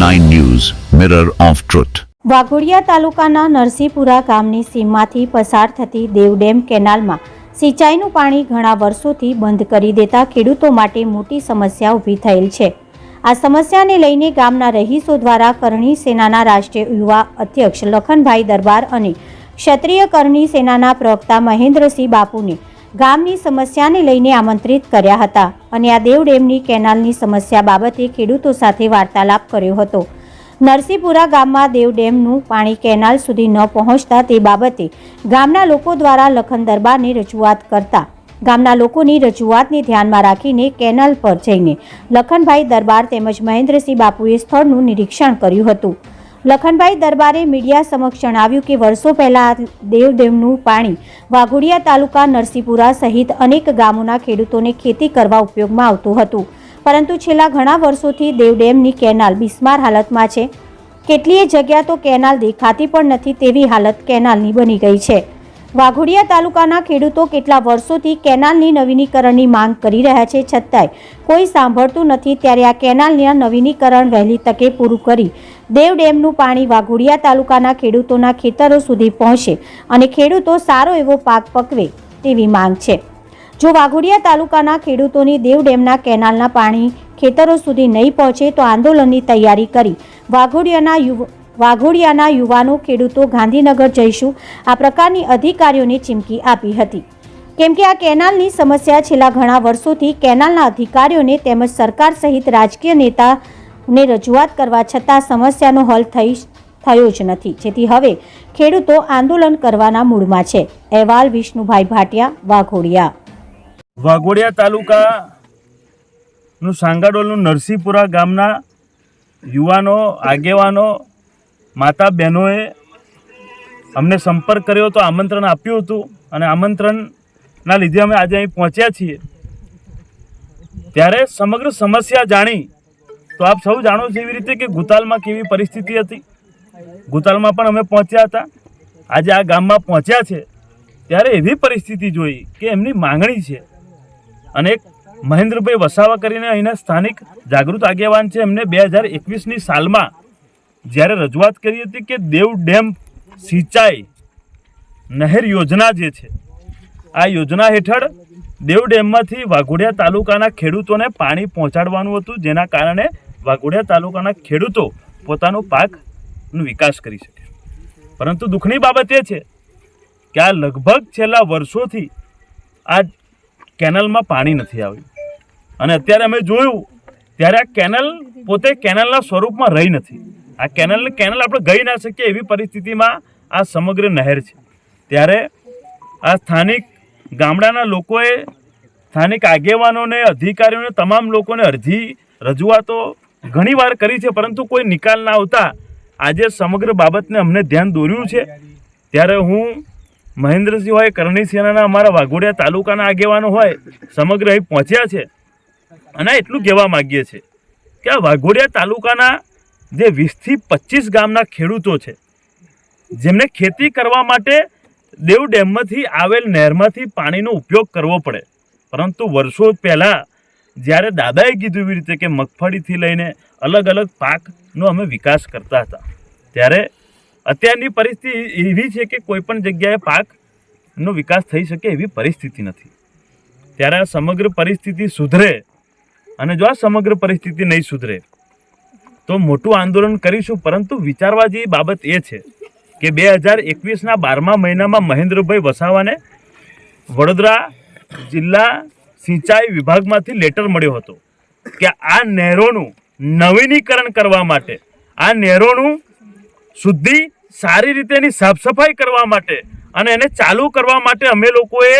9 News, Mirror of Truth. Waghodia તાલુકાના નરસિંહપુરા ગામની સીમમાંથી પસાર થતી દેવડેમ કેનાલમાં સિંચાઈનું પાણી ઘણા વર્ષોથી બંધ કરી દેતા ખેડૂતો માટે મોટી સમસ્યા ઊભી થયેલ છે આ સમસ્યાને લઈને ગામના રહીશો દ્વારા કરણી સેનાના રાષ્ટ્રીય યુવા અધ્યક્ષ લખનભાઈ દરબાર અને ક્ષત્રિય કરણી સેનાના પ્રવક્તા મહેન્દ્રસિંહ બાપુને ગામની સમસ્યાને લઈને આમંત્રિત કર્યા હતા અને આ દેવડેમની કેનાલની સમસ્યા બાબતે ખેડૂતો સાથે વાર્તાલાપ કર્યો હતો. નરસિંહપુરા ગામમાં દેવ ડેમનું પાણી કેનાલ સુધી ન પહોંચતા તે બાબતે ગામના લોકો દ્વારા લખન દરબારને રજૂઆત કરતા, ગામના લોકોની રજૂઆતને ધ્યાનમાં રાખીને કેનાલ પર જઈને લખનભાઈ દરબાર તેમજ મહેન્દ્રસિંહ બાપુએ સ્થળનું નિરીક્ષણ કર્યું હતું. લખનભાઈ દરબારે મીડિયા સમક્ષ જણાવ્યું કે વર્ષો પહેલા દેવદેવનું પાણી વાઘોડિયા તાલુકા નરસિંહપુરા સહિત અનેક ગામોના ખેડૂતોને ખેતી કરવા ઉપયોગમાં આવતું હતું. પરંતુ છેલ્લા ઘણા વર્ષોથી દેવડેમની કેનાલ બિસ્માર હાલતમાં છે. કેટલીય જગ્યા તો કેનાલ દેખાતી પણ નથી તેવી હાલત કેનાલની બની ગઈ છે. વાઘોડિયા તાલુકાના ખેડૂતો કેટલા વર્ષોથી કેનાલની નવીનીકરણની માંગ કરી રહ્યા છે છતાંય કોઈ સાંભળતું નથી, ત્યારે આ કેનાલના નવીનીકરણ વહેલી તકે પૂરું કરી દેવ ડેમનું પાણી વાઘોડિયા તાલુકાના ખેડૂતોના ખેતરો સુધી પહોંચે અને ખેડૂતો સારો એવો પાક પકવે તેવી માંગ છે. જો વાઘોડિયા તાલુકાના ખેડૂતોની દેવ ડેમના કેનાલના પાણી ખેતરો સુધી નહીં પહોંચે તો આંદોલનની તૈયારી કરી વાઘોડિયાના યુવ વાઘોડિયાના યુવાનો, ખેડૂતો, ગાંધીનગર જઈશું, આ પ્રકારની અધિકારીઓને ચીમકી આપી હતી. કેમ કે આ કેનાલની સમસ્યા છેલ્લા ઘણા વર્ષોથી કેનાલના અધિકારીઓને તેમજ સરકાર સહિત રાજકીય નેતાને રજૂઆત કરવા છતાં સમસ્યાનો હલ થઈ થયો જ નથી. જેથી હવે ખેડૂતો આંદોલન કરવાના મૂડમાં છે. અહેવાલ વિષ્ણુભાઈ ભાટિયા, વાઘોડિયા. વાઘોડિયા તાલુકાનું સાંગાડોલનું નરસિંહપુરા ગામના યુવાનો, આગેવાનો માતા બહેનોએ અમને સંપર્ક કર્યો હતો આમંત્રણ આપ્યું હતું અને આમંત્રણના લીધે અમે આજે અહીં પહોંચ્યા છીએ. ત્યારે સમગ્ર સમસ્યા જાણી તો આપ સૌ જાણો છો એવી રીતે કે ગુતાલમાં કેવી પરિસ્થિતિ હતી. ગુતાલમાં પણ અમે પહોંચ્યા હતા. આજે આ ગામમાં પહોંચ્યા છે. ત્યારે એવી પરિસ્થિતિ જોઈ કે એમની માંગણી છે અને એક મહેન્દ્રભાઈ વસાવા કરીને અહીંના સ્થાનિક જાગૃત આગેવાન છે. એમને બે હજાર એકવીસની સાલમાં જ્યારે રજૂઆત કરી હતી કે દેવ ડેમ સિંચાઈ નહેર યોજના જે છે, આ યોજના હેઠળ દેવ ડેમમાંથી વાઘોડિયા તાલુકાના ખેડૂતોને પાણી પહોંચાડવાનું હતું, જેના કારણે વાઘોડિયા તાલુકાના ખેડૂતો પોતાનો પાકનો વિકાસ કરી શકે. પરંતુ દુઃખની બાબત એ છે કે આ લગભગ છેલ્લા વર્ષોથી આ કેનલમાં પાણી નથી આવ્યું. અને અત્યારે અમે જોયું, ત્યારે આ કેનલ પોતે કેનલના સ્વરૂપમાં રહી નથી. આ કેનલ કેનલ આપણે ગઈ ના શકીએ એવી પરિસ્થિતિમાં આ સમગ્ર નહેર છે. ત્યારે આ સ્થાનિક ગામડાના લોકોએ, સ્થાનિક આગેવાનોને, અધિકારીઓને, તમામ લોકોને અરજી રજૂઆતો ઘણીવાર કરી છે, પરંતુ કોઈ નિકાલ ના આવતા આજે સમગ્ર બાબતને અમને ધ્યાન દોર્યું છે. ત્યારે હું મહેન્દ્રસિંહ હોય કરણી સેનાના અમારા વાઘોડિયા તાલુકાના આગેવાનો હોય, સમગ્ર અહીં પહોંચ્યા છે અને એટલું કહેવા માગીએ છીએ કે આ વાઘોડિયા તાલુકાના જે વીસથી પચીસ ગામના ખેડૂતો છે. જેમને ખેતી કરવા માટે દેવ ડેમમાંથી આવેલ નહેરમાંથી પાણીનો ઉપયોગ કરવો પડે. પરંતુ વર્ષો પહેલાં જ્યારે દાદાએ કીધું એવી રીતે કે મગફળીથી લઈને અલગ અલગ પાકનો અમે વિકાસ કરતા હતા, ત્યારે અત્યારની પરિસ્થિતિ એવી છે કે કોઈપણ જગ્યાએ પાકનો વિકાસ થઈ શકે એવી પરિસ્થિતિ નથી. ત્યારે આ સમગ્ર પરિસ્થિતિ સુધરે અને જો આ સમગ્ર પરિસ્થિતિ નહીં સુધરે તો મોટું આંદોલન કરીશું, પરંતુ વિચારવા જેવી બાબત એ છે કે બે હજાર એકવીસના બારમા મહિનામાં મહેન્દ્રભાઈ વસાવાને વડોદરા જિલ્લા સિંચાઈ વિભાગમાંથી લેટર મળ્યો હતો કે આ નહેરોનું નવીનીકરણ કરવા માટે, આ નહેરોનું શુદ્ધિ સારી રીતે એની સાફ સફાઈ કરવા માટે અને એને ચાલુ કરવા માટે અમે લોકોએ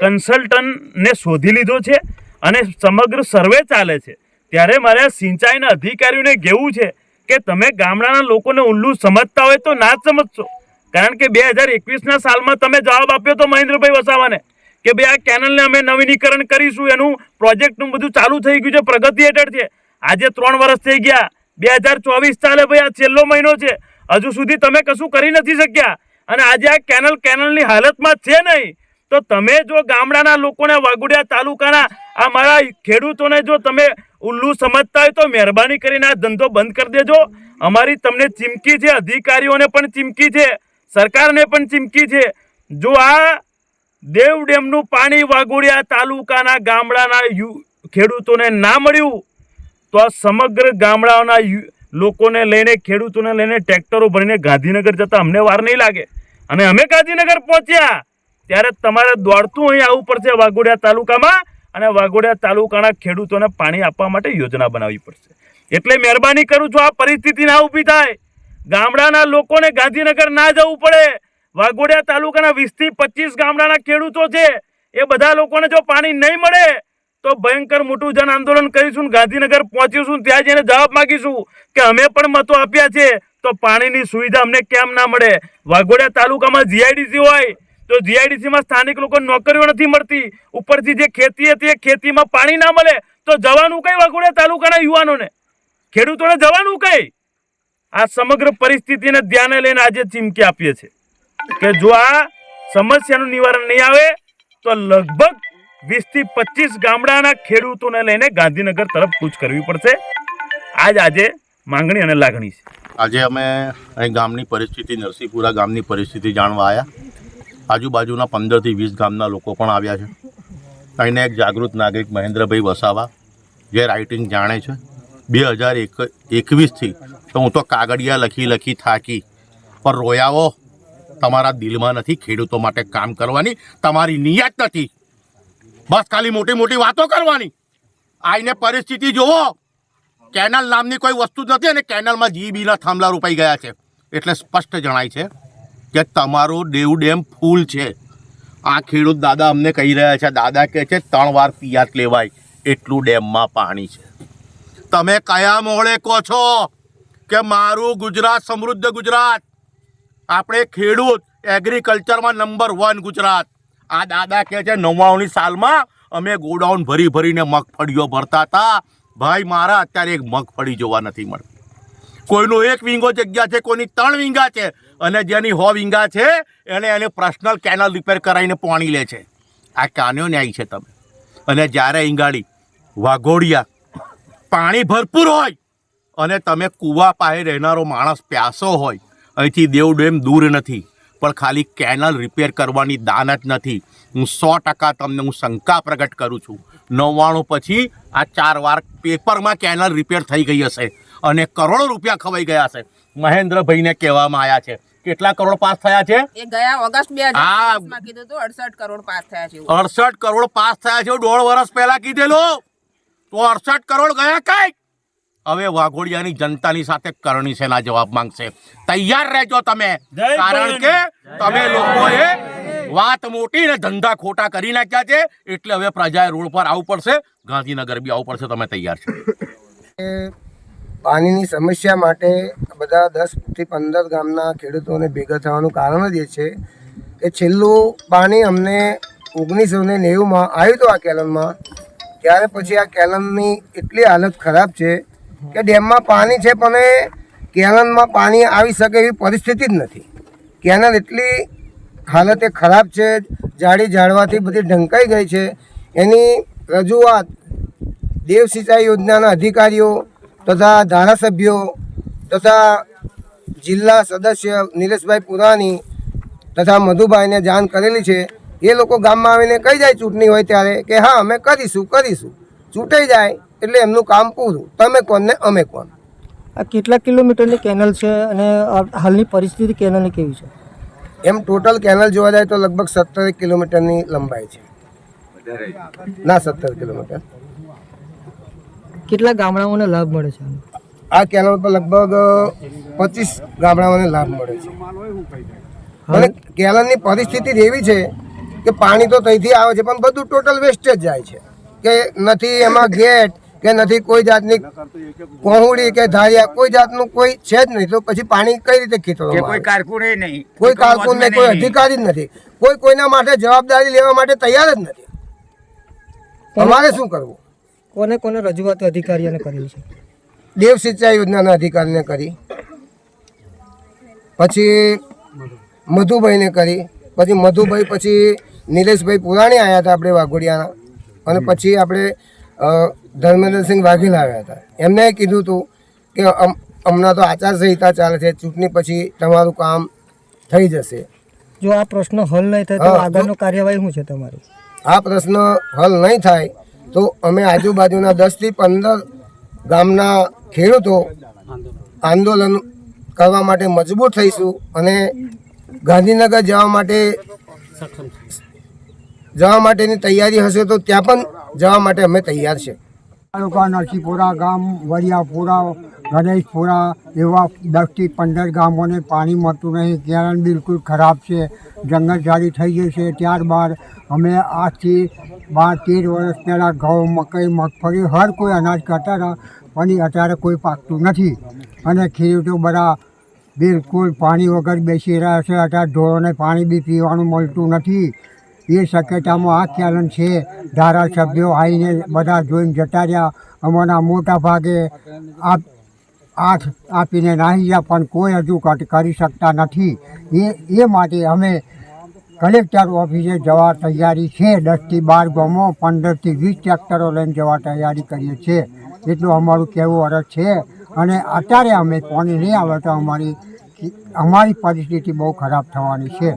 કન્સલ્ટન્ટને શોધી લીધો છે અને સમગ્ર સર્વે ચાલે છે. ત્યારે મારે સિંચાઈના અધિકારીઓને કહેવું છે કે તમે ગામડાના લોકોને ઉલ્લુ સમજતા હોય તો ના જ સમજશો. કારણ કે બે હજાર એકવીસના સાલમાં તમે જવાબ આપ્યો તો મહેન્દ્રભાઈ વસાવાને કે ભાઈ આ કેનલને અમે નવીનીકરણ કરીશું, એનું પ્રોજેક્ટનું બધું ચાલુ થઈ ગયું છે, પ્રગતિ હેઠળ છે. આજે ત્રણ વર્ષ થઈ ગયા, બે હજાર ચોવીસ ચાલે ભાઈ, આ છેલ્લો મહિનો છે. હજુ સુધી તમે કશું કરી નથી શક્યા. અને આજે આ કેનલ કેનલની હાલતમાં છે નહીં. તો તમે જો ગામડાના લોકોને વાઘોડિયા તાલુકાના આ મારા ખેડૂતોને જો તમે ઉલ્લુ સમજતા હોય તો મહેરબાની કરીને આ ધંધો બંધ કરી દેજો. અમારી તમને ચીમકી છે, અધિકારીઓને પણ ચીમકી છે, સરકારને પણ ચીમકી છે. જો આ દેવ ડેમનું પાણી વાઘોડિયા તાલુકાના ગામડાના ખેડૂતોને ના મળ્યું, તો આ સમગ્ર ગામડાઓના લોકોને લઈને, ખેડૂતોને લઈને ટ્રેક્ટરો ભરીને ગાંધીનગર જતા અમને વાર નહીં લાગે. અને અમે ગાંધીનગર પહોંચ્યા, ત્યારે તમારે દોડતું અહીં આવવું પડશે વાઘોડિયા તાલુકામાં. અને વાઘોડિયા તાલુકાના ખેડૂતોને પાણી આપવા માટે યોજના બનાવવી પડશે. એટલે મહેરબાની કરું છું, આ પરિસ્થિતિ ના ઊભી થાય. ગામડાના લોકોને ગાંધીનગર ના જવું પડે. વાઘોડિયા તાલુકાના વીસથી પચીસ ગામડાના ખેડૂતો છે. એ બધા લોકોને જો પાણી નહીં મળે, તો ભયંકર મોટું જન આંદોલન કરીશું ગાંધીનગર પહોંચીશું ત્યાં જઈને જવાબ માગીશું કે અમે પણ મતો આપ્યા છે, તો પાણીની સુવિધા અમને કેમ ના મળે? વાઘોડિયા તાલુકામાં જીઆઈડીસી હોય તો જીઆઈડીસીમાં સ્થાનિક લોકો નોકરીઓ નથી મળતી, ઉપરથી જે ખેતી હતી એ ખેતીમાં પાણી ના મળે, તો જવાનું કઈ વાઘોડિયા તાલુકાના યુવાનોને? ખેડૂતોને જવાનું કઈ? આ સમગ્ર પરિસ્થિતિને ધ્યાને લઈને આજે ચીમકી આપીએ છીએ. કે જો આ સમસ્યાનું નિવારણ નહીં આવે, તો લગભગ વીસથી પચીસ ગામડાના ખેડૂતોને લઈને ગાંધીનગર તરફ કૂચ કરવી પડશે. આજ આજે માંગણી અને લાગણી છે. આજે અમે અહીં ગામની પરિસ્થિતિ, નરસિંહપુરા ગામની પરિસ્થિતિ જાણવા આવ્યા આજુબાજુના પંદરથી વીસ ગામના લોકો પણ આવ્યા છે. અહીંના એક જાગૃત નાગરિક મહેન્દ્રભાઈ વસાવા, જે રાઇટિંગ જાણે છે. બે હજાર એક, એકવીસથી, તો હું તો કાગળિયા લખી લખી થાકી. પણ રોયાઓ, તમારા દિલમાં નથી ખેડૂતો માટે કામ કરવાની, તમારી નિયત નથી. બસ ખાલી મોટી મોટી વાતો કરવાની. આઈને પરિસ્થિતિ જુઓ કેનલ નામની કોઈ વસ્તુ જ નથી અને કેનલમાં જીબીના થાંભલા રોપાઈ ગયા છે. એટલે સ્પષ્ટ જણાય છે કે તમારું દેવ ડેમ ફૂલ છે. આ ખેડૂત દાદા અમને કહી રહ્યા છે, દાદા કહે છે, ત્રણ વાર પિયાત લેવાય, એટલું ડેમમાં પાણી છે. તમે કયા મોળે કહો છો કે મારું ગુજરાત, સમૃદ્ધ ગુજરાત? આપણે ખેડૂત એગ્રીકલ્ચરમાં નંબર વન ગુજરાત. આ દાદા કહે છે નવ્વાણુંની સાલમાં અમે ગોડાઉન ભરી ભરીને મગફળીઓ ભરતા હતા. ભાઈ, મારા અત્યારે એક મગફળી જોવા નથી મળતી. કોઈનો એક વીંગો જગ્યા છે, કોઈની ત્રણ વીંગા છે. અને જેની હો વિંગા છે, એને એને પર્સનલ કેનલ રિપેર કરાવીને પાણી લે છે. આ કાન્યો ન્યાય છે તમે. અને જ્યારે ઈંગાડી વાઘોડિયા, પાણી ભરપૂર હોય, અને તમે કૂવા પાસે રહેનારો માણસ પ્યાસો હોય, અહીંથી દેવ ડેમ દૂર નથી, પણ ખાલી કેનલ રિપેર કરવાની દાન જ નથી. હું સો ટકા તમને, હું શંકા પ્રગટ કરું છું. નવ્વાણું પછી આ ચાર વાર પેપરમાં કેનલ રિપેર થઈ ગઈ હશે અને કરોડો રૂપિયા ખવાઈ ગયા હશે. મહેન્દ્રભાઈને કહેવામાં આવ્યા છે કેટલા કરોડ પાસ થયા છે? એ ગયા ઓગસ્ટ બે માં કીધું હતું અડસઠ કરોડ પાસ થયા છે એવું. અડસઠ કરોડ પાસ થયા છે દોઢ વર્ષ પહેલા કીધેલો. તો અડસઠ કરોડ ગયા કઈ હવે વાઘોડિયાની જનતાની સાથે કરણી સેના જવાબ માંગશે. તૈયાર રહેજો તમે. કારણ કે તમે લોકોએ વાત મોટી ને ધંધા ખોટા કરી નાખ્યા છે. એટલે હવે પ્રજાએ રોડ પર આવવું પડશે. ગાંધીનગર બી આવવું પડશે. તમે તૈયાર છો. પાણીની સમસ્યા માટે બધા દસથી પંદર ગામના ખેડૂતોને ભેગા થવાનું કારણ જ એ છે કે છેલ્લું પાણી અમને ઓગણીસો ને નેવુંમાં આવ્યું હતું આ કેલનમાં. ત્યારે પછી આ કેલનની એટલી હાલત ખરાબ છે કે ડેમમાં પાણી છે પણ એ કેલનમાં પાણી આવી શકે એવી પરિસ્થિતિ જ નથી. કેનલ એટલી હાલત એ ખરાબ છે જાડી ઝાડવાથી બધી ઢંકાઈ ગઈ છે. એની રજૂઆત દેવ સિંચાઈ યોજનાના અધિકારીઓ તથા ધારાસભ્યો તથા જિલ્લા સદસ્ય નિલેશભાઈ પુરાણી તથા મધુભાઈને જાણ કરેલી છે. એ લોકો ગામમાં આવીને કહી જાય ચૂંટણી હોય ત્યારે કે હા અમે કરીશું કરીશું. ચૂંટાઈ જાય એટલે એમનું કામ પૂરું. તમે કોણ ને અમે કોણ? આ કેટલા કિલોમીટરની કેનલ છે અને હાલની પરિસ્થિતિ કેનલની કેવી છે? એમ ટોટલ કેનલ જોવા જાય તો લગભગ સત્તર કિલોમીટરની લંબાઈ છે. ના સત્તર કિલોમીટર. કેટલા ગામડાઓને લાભ મળે છે? આ કેનલ પર લગભગ પચીસ ગામડાઓને લાભ મળે છે. અને કેનાલની પરિસ્થિતિ એવી છે કે પાણી તો ત્યાંથી આવે છે પણ બધું ટોટલ વેસ્ટેજ જાય છે. કે નથી એમાં ગેટ કે નથી કોઈ જાતની કોહુડી કે ધારિયા કોઈ જાતનું કોઈ છે જ નહીં. તો પછી પાણી કઈ રીતે ખેતરો કોઈ કારકુન નહીં. કોઈ કારકુન નહીં કોઈ અધિકારી જ નથી. કોઈ કોઈના માટે જવાબદારી લેવા માટે તૈયાર જ નથી. તમારે શું કરવું? કોને કોને રજૂઆત અધિકારીઓને કરેલી છે? દેવ સિંચાઈ યોજનાના અધિકારીને કરી. પછી મધુભાઈને કરી. પછી મધુભાઈ પછી નિલેશભાઈ પુરાણી આવ્યા હતા આપણે વાઘોડિયાના. અને પછી આપણે ધર્મેન્દ્રસિંહ વાઘેલ આવ્યા હતા. એમને કીધું હતું કે હમણાં તો આચારસંહિતા ચાલે છે ચૂંટણી પછી તમારું કામ થઈ જશે. જો આ પ્રશ્ન હલ નહીં થાય તો આગળનો કાર્યવાહી શું છે તમારી? આ પ્રશ્ન હલ નહીં થાય તો અમે આજુબાજુના દસથી પંદર ગામના ખેડૂતો આંદોલન કરવા માટે મજબૂર થઈશું અને ગાંધીનગર જવા માટે જવા માટેની તૈયારી હશે તો ત્યાં પણ જવા માટે અમે તૈયાર છે. તાલુકા નરસિંહપુરા ગામ, વરિયાપુરા ગણેશપુરા એવા દસથી પંદર ગામોને પાણી મળતું નહીં. કેરન બિલકુલ ખરાબ છે. જંગલઝાડી થઈ ગઈ છે. ત્યારબાદ અમે આજથી બાર, તેર વર્ષ પહેલાં ઘઉં મકાઈ મગફળી હર કોઈ અનાજ કરતા હતા, પણ અત્યારે કોઈ પાકતું નથી. અને ખેડૂતો બધા બિલકુલ પાણી વગર બેસી રહ્યા છે. અત્યારે ઢોરોને પાણી બી પીવાનું મળતું નથી. એ શક્યતામાં આ ખ્યાલ છે. ધારાસભ્યો આવીને બધા જોઈને જતા રહ્યા. અમારા મોટા ભાગે આપ આઠ આપીને નાહી ગયા, પણ કોઈ હજુ કરી શકતા નથી. એ એ માટે અમે કલેક્ટર ઓફિસે જવા તૈયારી છે. દસથી બાર ગામો, પંદરથી વીસ ટ્રેક્ટરો લઈને જવા તૈયારી કરીએ છીએ. એટલું અમારું કહેવું અરજ છે. અને અત્યારે અમે પાણી નહીં આવે તો અમારી અમારી પરિસ્થિતિ બહુ ખરાબ થવાની છે.